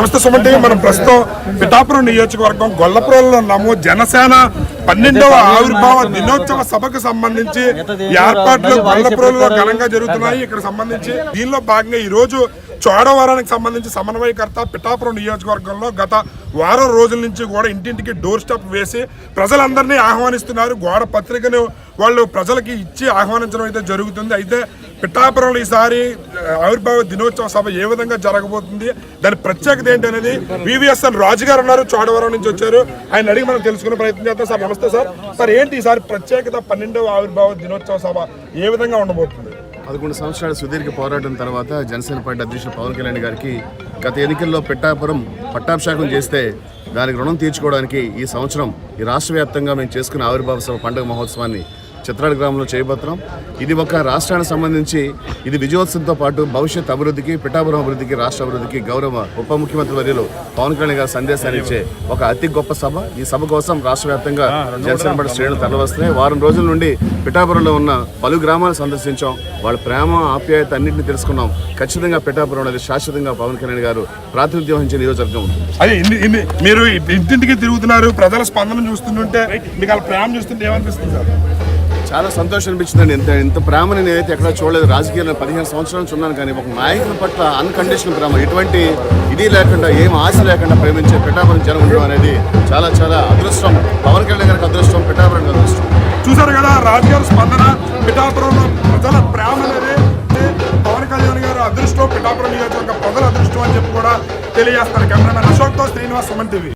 నమస్తే సుమన్ టీవీ. మనం ప్రస్తుతం పిఠాపురం నియోజకవర్గం గొల్లపురంలో ఉన్నాము. జనసేన పన్నెండవ ఆవిర్భావ దినోత్సవ సభకు సంబంధించి ఏర్పాట్లు గొల్లపురంలో ఘనంగా జరుగుతున్నాయి. ఇక్కడ సంబంధించి దీనిలో భాగంగా ఈ రోజు చోడవరానికి సంబంధించి సమన్వయకర్త పిఠాపురం నియోజకవర్గంలో గత వారం రోజుల నుంచి కూడా ఇంటింటికి డోర్ స్టెప్ వేసి ప్రజలందరినీ ఆహ్వానిస్తున్నారు. గోడ పత్రికను వాళ్ళు ప్రజలకి ఇచ్చి ఆహ్వానించడం అయితే జరుగుతుంది. అయితే పిఠాపురంలో ఈసారి ఆవిర్భావ దినోత్సవ సభ ఏ విధంగా జరగబోతుంది? దాని ప్రత్యేకత ఏంటి అనేది వివిఎస్ఎన్ రాజు గారు ఉన్నారు చోడవరం నుంచి వచ్చారు. ఆయన అడిగి మనం తెలుసుకునే ప్రయత్నం చేద్దాం సార్. నమస్తే సార్. సార్ ఏంటి ఈసారి ప్రత్యేకత పన్నెండవ ఆవిర్భావ దినోత్సవ సభ ఏ విధంగా ఉండబోతుంది? పదకొండు సంవత్సరాల సుదీర్ఘ పోరాటం తర్వాత జనసేన పార్టీ అధ్యక్షుడు పవన్ కళ్యాణ్ గారికి గత ఎన్నికల్లో పిట్టాపురం పట్టాభిషేకం చేస్తే దానికి రుణం తీర్చుకోవడానికి ఈ సంవత్సరం ఈ రాష్ట్ర వ్యాప్తంగా మేము చేసుకున్న ఆవిర్భావ సభ పండుగ మహోత్సవాన్ని చిత్రాడ గ్రామంలో చేయబోతున్నాం ఇది ఒక రాష్ట్రానికి సంబంధించి ఇది విజయోత్సవంతో పాటు భవిష్యత్ అభివృద్ధికి పిఠాపురం అభివృద్ధికి రాష్ట్ర అభివృద్ధికి గౌరవ ఉప ముఖ్యమంత్రి వర్యులు పవన్ కళ్యాణ్ గారి సందేశాన్ని ఇచ్చే ఒక అతి గొప్ప సభ. ఈ సభ కోసం రాష్ట్ర వ్యాప్తంగా జనసేన పార్టీ శ్రేణులు తరలివస్తున్నాయి. వారం రోజుల నుండి పిఠాపురంలో ఉన్న పలు గ్రామాలు సందర్శించాం. వాళ్ళ ప్రేమ ఆప్యాయత అన్నింటినీ తెలుసుకున్నాం. ఖచ్చితంగా పిఠాపురం అనేది శాశ్వతంగా పవన్ కళ్యాణ్ గారు ప్రాతినిధ్యం వహించే నియోజకవర్గం అదే మీరు ఇంటింటికి తిరుగుతున్నారు ప్రజల స్పందన చూస్తుంటే మీకు వాళ్ళ ప్రేమ చూస్తుంటే ఏమనిపిస్తుంది సార్? చాలా సంతోషం అనిపించిందండి ఇంత ఇంత ప్రేమని నేనైతే ఎక్కడా చూడలేదు. రాజకీయాల్లో పదిహేను సంవత్సరాల నుంచి ఉన్నాను కానీ ఒక నాయకుల పట్ల అన్కండిషనల్ ప్రేమ ఎటువంటి ఇది లేకుండా ఏం ఆశ లేకుండా ప్రేమించే పిఠాపురం జనం ఉండడం అనేది చాలా చాలా అదృష్టం. పవన్ కళ్యాణ్ గారికి అదృష్టం పిఠాపురం అదృష్టం. చూసారు కదా రాజకీయాల స్పందన పిఠాపురంలో ప్రజల ప్రేమ అనేది పవన్ కళ్యాణ్ గారు అదృష్టం పిఠాపురం నియోజకవర్గ ప్రజల అదృష్టం అని చెప్పి కూడా తెలియజేస్తారు కెమెరామెన్ అశోక్తో శ్రీనివాస్ సుమన్ టీవీ.